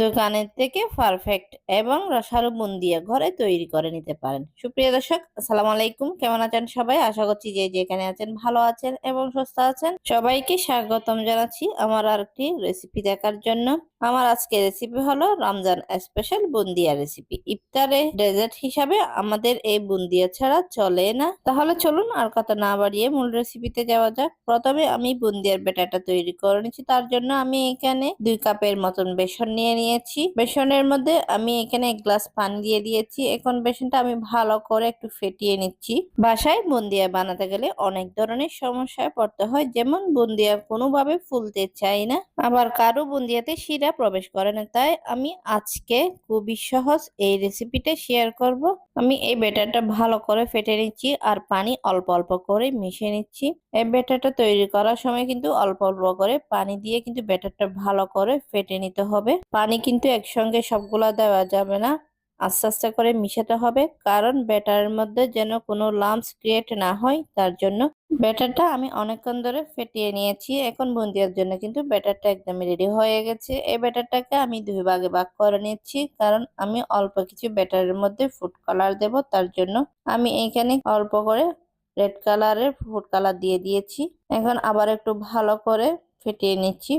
দোকানের থেকে পারফেক্ট এবং রসালো বুন্দিয়া ঘরে তৈরি করে নিতে পারেন। সুপ্রিয় দর্শক, আসসালামু আলাইকুম। কেমন আছেন সবাই? আশা করছি যে যেখানে আছেন ভালো আছেন এবং সুস্থ আছেন। সবাইকে স্বাগতম জানাচ্ছি আমার আরেকটি রেসিপি দেখার জন্য। আমার আজকে রেসিপি হলো রমজান স্পেশাল বুন্দিয়া রেসিপি ইফতারে ডেজার্ট হিসাবে আমাদের এই বুন্দিয়া ছাড়া চলে না। তাহলে চলুন আর কথা না বাড়িয়ে মূল রেসিপিতে যাওয়া যাক। প্রথমে আমি বুন্দিয়ার বেটাটা তৈরি করে নিচ্ছি। তার জন্য আমি এখানে দুই কাপের মতন বেসন নিয়ে নিয়েছি। বেসনের মধ্যে আমি এখানে এক গ্লাস পানি দিয়ে দিয়েছি। এখন বেসনটা আমি ভালো করে একটু ফেটিয়ে নিচ্ছি। বাসায় বুন্দিয়া বানাতে গেলে অনেক ধরনের সমস্যায় পড়তে হয়। যেমন বুন্দিয়া কোনোভাবে ফুলতে চাই না। আবার কারও বুন্দিয়াতে শিরা প্রবেশ করে না। তাই আমি আজকে খুবই সহজ এই রেসিপিটা শেয়ার করব। আমি এই ব্যাটারটা ভালো করে ফেটে নিচ্ছি আর পানি অল্প অল্প করে মিশিয়ে নিচ্ছি। এই ব্যাটারটা তৈরি করার সময় কিন্তু অল্প অল্প করে পানি দিয়ে কিন্তু ব্যাটারটা ভালো করে ফেটে নিতে হবে। পানি কিন্তু একসঙ্গে সবগুলা দেওয়া যাবে না। আস্তে আস্তে করে মিশাতে হবে। কারণ ব্যাটারের মধ্যে যেন কোনো লাম্পস ক্রিয়েট না হয়, তার জন্য ব্যাটারটা আমি অনেকক্ষণ ধরে ফেটিয়ে নিয়েছি। এখন বুন্দিয়ার জন্য কিন্তু ব্যাটারটা একদমই রেডি হয়ে গেছে। এই ব্যাটারটাকে আমি দুই ভাগে ভাগ করে নিচ্ছি। কারণ আমি অল্প কিছু ব্যাটারের মধ্যে ফুড কালার দেব, তার জন্য আমি এইখানে অল্প করে রেড কালারের ফুড কালার দিয়ে দিয়েছি। এখন আবার একটু ভালো করে ফেটিয়ে নিচ্ছি।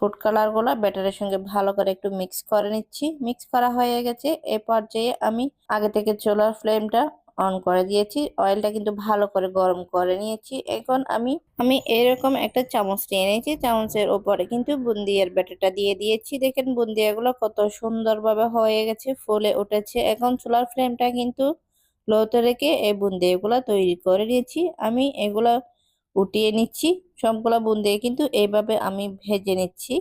ফুড কালারগুলো ব্যাটারের সঙ্গে ভালো করে একটু মিক্স করে নিচ্ছি। মিক্স করা হয়ে গেছে। এ পর্যায়ে আমি আগে থেকে চোলার ফ্লেমটা অন করে দিয়েছি। অয়েলটা কিন্তু ভালো করে গরম করে নিয়েছি। এখন আমি আমি এরকম একটা চামচ নিয়ে নিয়েছি। চামচের ওপরে কিন্তু বুন্দিয়ার ব্যাটারটা দিয়ে দিয়েছি। দেখেন বুন্দিয়াগুলো কত সুন্দরভাবে হয়ে গেছে, ফুলে উঠেছে। এখন চুলার ফ্লেমটা কিন্তু লোতে রেখে এই বুন্দিয়াগুলো তৈরি করে নিয়েছি আমি এগুলা উঠিয়ে নিচ্ছি সবগুলো বুন্দিয়া কিন্তু এইভাবে আমি ভেজে নিচ্ছি।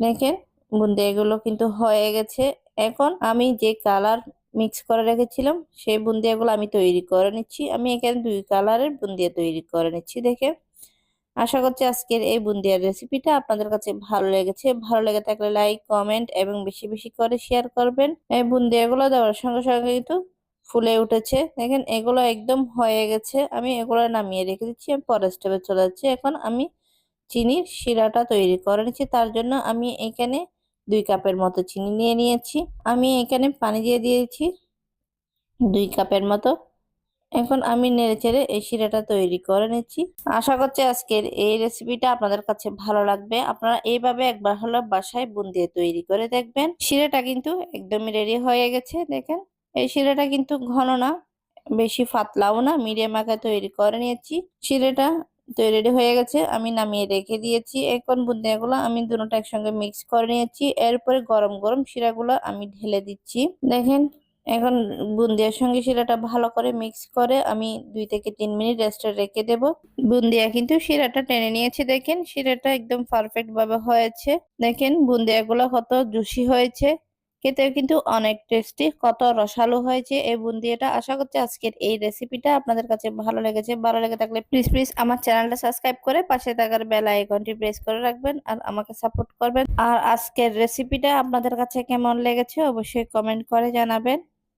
দেখেন বুন্দিয়াগুলো কিন্তু হয়ে গেছে। এখন আমি যে কালার মিক্স করে রেখেছিলাম সেই বুন্দিয়াগুলো আমি তৈরি করে নিচ্ছি। আমি এখানে দুই কালারের বুন্দিয়া তৈরি করে নিচ্ছি। দেখে আশা করছি আজকের এই বুন্দিয়ার রেসিপিটা আপনাদের কাছে ভালো লেগেছে। ভালো লেগে থাকলে লাইক, কমেন্ট এবং বেশি বেশি করে শেয়ার করবেন। এই বুন্দিয়াগুলো দেওয়ার সঙ্গে সঙ্গে কিন্তু ফুলে উঠেছে। দেখেন, এগুলো একদম হয়ে গেছে। আমি এগুলো নামিয়ে রেখে দিচ্ছি। আমি পরের স্টেপে চলে যাচ্ছি। এখন আমি চিনির শিরাটা তৈরি করে নিচ্ছি। তার জন্য আমি এখানে দুই কাপের মতো চিনি নিয়ে নিয়েছি। আমি এখানে পানি দিয়ে দিয়েছি দুই কাপের মতো। এখন আমি নেড়ে চেড়ে এই শিরাটা তৈরি করে নিচ্ছি। আশা করছি আজকের এই রেসিপিটা আপনাদের কাছে ভালো লাগবে। আপনারা এইভাবে একবার হলো বাসায় বুন দিয়ে তৈরি করে দেখবেন। শিরাটা কিন্তু একদমই রেডি হয়ে গেছে। দেখেন এই শিরাটা কিন্তু ঘন না, বেশি ফাতলাও না, মিডিয়াম আকার তৈরি করে নিয়েছি। শিরাটা তৈরি রেডি হয়ে গেছে, আমি নামিয়ে রেখে দিয়েছি। এখন বুন্দিয়াগুলো আমি দুটোটা একসঙ্গে মিক্স করে নিয়েছি। এরপরে গরম গরম শিরাগুলো আমি ঢেলে দিচ্ছি। দেখেন, এখন বুন্দিয়ার সঙ্গে শিরাটা ভালো করে মিক্স করে আমি দুই থেকে তিন মিনিট রেস্টে রেখে দেব। বুন্দিয়া কিন্তু শিরাটা টেনে নিয়েছে, দেখেন। শিরাটা একদম পারফেক্ট ভাবে হয়েছে। দেখেন, বুন্দিয়াগুলো কত জুসি হয়েছে। খেতেও কিন্তু অনেক টেস্টি কত রসালো হয়েছে এই বুন্দিয়াটা। আশা করছি আজকের এই রেসিপিটা আপনাদের কাছে ভালো লেগেছে। ভালো লেগে থাকলে প্লিজ প্লিজ আমার চ্যানেলটা সাবস্ক্রাইব করে পাশে থাকার বেল আইকনটি প্রেস করে রাখবেন আর আমাকে সাপোর্ট করবেন। আর আজকের রেসিপিটা আপনাদের কাছে কেমন লেগেছে অবশ্যই কমেন্ট করে জানাবেন।